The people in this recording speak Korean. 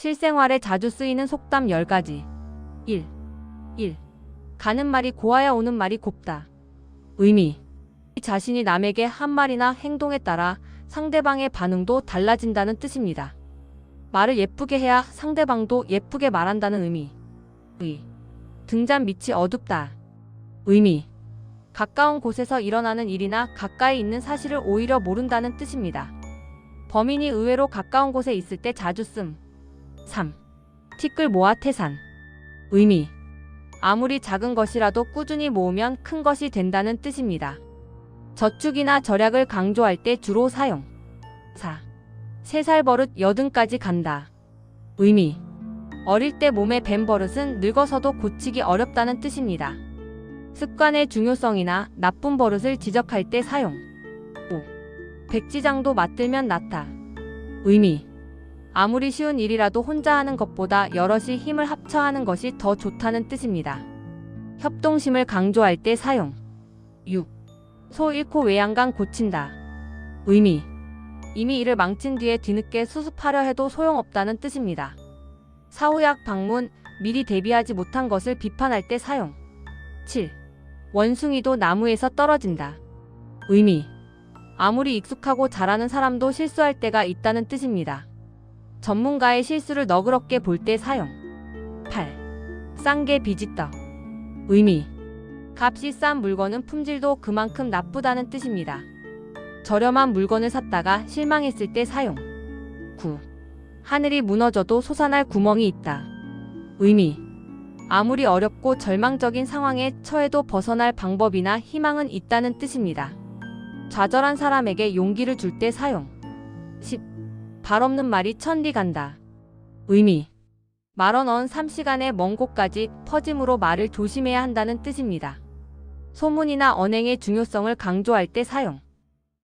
실생활에 자주 쓰이는 속담 10가지. 1. 1. 가는 말이 고와야 오는 말이 곱다. 의미. 자신이 남에게 한 말이나 행동에 따라 상대방의 반응도 달라진다는 뜻입니다. 말을 예쁘게 해야 상대방도 예쁘게 말한다는 의미. 의. 등잔 밑이 어둡다. 의미. 가까운 곳에서 일어나는 일이나 가까이 있는 사실을 오히려 모른다는 뜻입니다. 범인이 의외로 가까운 곳에 있을 때 자주 씀. 3. 티끌 모아 태산. 의미. 아무리 작은 것이라도 꾸준히 모으면 큰 것이 된다는 뜻입니다. 저축이나 절약을 강조할 때 주로 사용. 4. 세 살 버릇 여든까지 간다. 의미. 어릴 때 몸에 밴 버릇은 늙어서도 고치기 어렵다는 뜻입니다. 습관의 중요성이나 나쁜 버릇을 지적할 때 사용. 5. 백지장도 맞들면 낫다. 의미. 아무리 쉬운 일이라도 혼자 하는 것보다 여럿이 힘을 합쳐 하는 것이 더 좋다는 뜻입니다. 협동심을 강조할 때 사용. 6. 소 잃고 외양간 고친다. 의미. 이미 일을 망친 뒤에 뒤늦게 수습하려 해도 소용없다는 뜻입니다. 사후약 방문, 미리 대비하지 못한 것을 비판할 때 사용. 7. 원숭이도 나무에서 떨어진다. 의미. 아무리 익숙하고 잘하는 사람도 실수할 때가 있다는 뜻입니다. 전문가의 실수를 너그럽게 볼 때 사용. 8. 싼 게 비지떡. 의미. 값이 싼 물건은 품질도 그만큼 나쁘다는 뜻입니다. 저렴한 물건을 샀다가 실망했을 때 사용. 9. 하늘이 무너져도 솟아날 구멍이 있다. 의미. 아무리 어렵고 절망적인 상황에 처해도 벗어날 방법이나 희망은 있다는 뜻입니다. 좌절한 사람에게 용기를 줄 때 사용. 10. 발 없는 말이 천리 간다. 의미. 말언 언 3시간의 먼 곳까지 퍼짐으로 말을 조심해야 한다는 뜻입니다. 소문이나 언행의 중요성을 강조할 때 사용.